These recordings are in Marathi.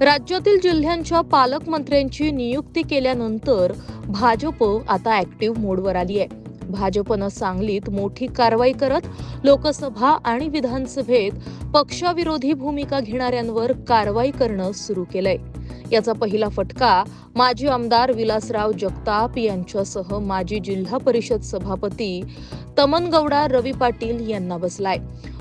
राज्यातील जिल्ह्यांच्या पालकमंत्र्यांची नियुक्ती केल्यानंतर भाजप आता ऍक्टिव्ह मोडवर आली आहे. भाजपनं सांगलीत मोठी कारवाई करत लोकसभा आणि विधानसभेत पक्षाविरोधी भूमिका घेणाऱ्यांवर कारवाई करणं सुरू केलंय. याचा पहिला फटका माजी आमदार विलासराव जगताप यांच्यासह माजी जिल्हा परिषद सभापती तमनगौडा रवी पाटील यांना बसलाय.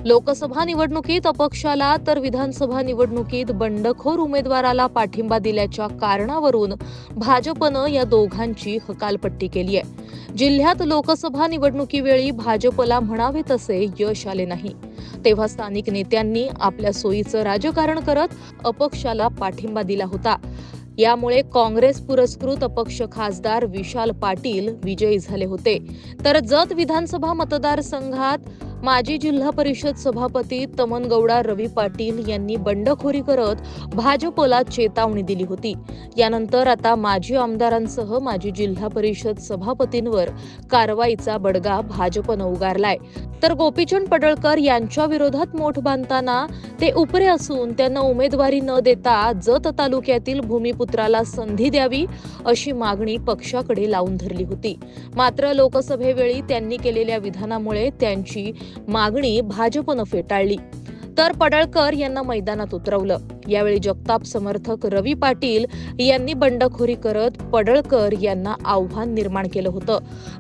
लोकसभा निवडणुकीत अपक्षाला तर विधानसभा निवडणुकीत बंडखोर उमेदवाराला पाठिंबा दिल्याच्या कारणावरून भाजपनं या दोघांची हकालपट्टी केली आहे. जिल्ह्यात लोकसभा निवडणुकीवेळी भाजपला म्हणावे तसे यश आले नाही. तेव्हा स्थानिक नेत्यांनी आपल्या सोयीचं राजकारण करत अपक्षाला पाठिंबा दिला होता. यामुळे काँग्रेस पुरस्कृत अपक्ष खासदार विशाल पाटील विजयी झाले होते. तर जत विधानसभा मतदारसंघात माजी जिल्हा परिषद सभापती तमनगौडा रवी पाटील यांनी बंडखोरी करत भाजपला चेतावणी दिली होती. यानंतर आता माजी आमदारांसह माजी जिल्हा परिषद सभापतींवर कारवाईचा बडगा भाजपनं उगारलाय. तर गोपीचंद पडळकर यांच्या विरोधात मोठ बांधताना ते उपरे असून त्यांना उमेदवारी न देता जत तालुक्यातील भूमिपुत्राला संधी द्यावी अशी मागणी पक्षाकडे लावून धरली होती. मात्र लोकसभेवेळी त्यांनी केलेल्या विधानामुळे त्यांची मागणी भाजपनं फेटाळली. तर पडळकर यांना मैदानात उतरवलं. यावेळी जगताप समर्थक रवी पाटील यांनी बंडखोरी करत पडळकर यांना आव्हान निर्माण केलं होतं.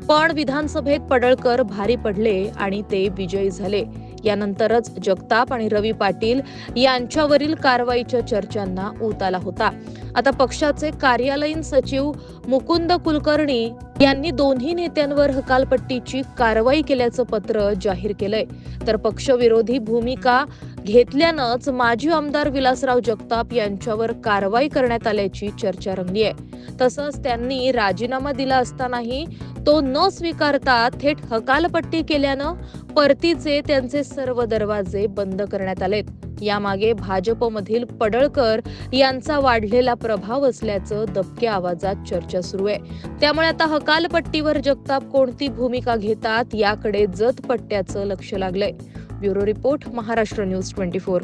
पण विधानसभेत पडळकर भारी पडले आणि ते विजयी झाले. यानंतरच जगताप आणि रवी पाटील यांच्यावरील कारवाईच्या चर्चांना ऊत आला होता. आता पक्षाचे कार्यालयीन सचिव मुकुंद कुलकर्णी यांनी दोन्ही नेत्यांवर हकालपट्टीची कारवाई केल्याचं पत्र जाहीर केलंय. तर पक्षविरोधी भूमिका घेतल्यानंच माजी आमदार विलासराव जगताप यांच्यावर कारवाई करण्यात आल्याची चर्चा रंगली आहे. तसंच त्यांनी राजीनामा दिला असतानाही तो न स्वीकारता थेट हकालपट्टी केल्यानं परतीचे त्यांचे सर्व दरवाजे बंद करण्यात आलेत. यामागे भाजपमधील पडळकर यांचा वाढलेला प्रभाव असल्याचं दबक्या आवाजात चर्चा सुरू आहे. त्यामुळे आता हकालपट्टीवर जगताप कोणती भूमिका घेतात याकडे जत पट्ट्याचं लक्ष लागलंय. Bureau report Maharashtra news twenty four.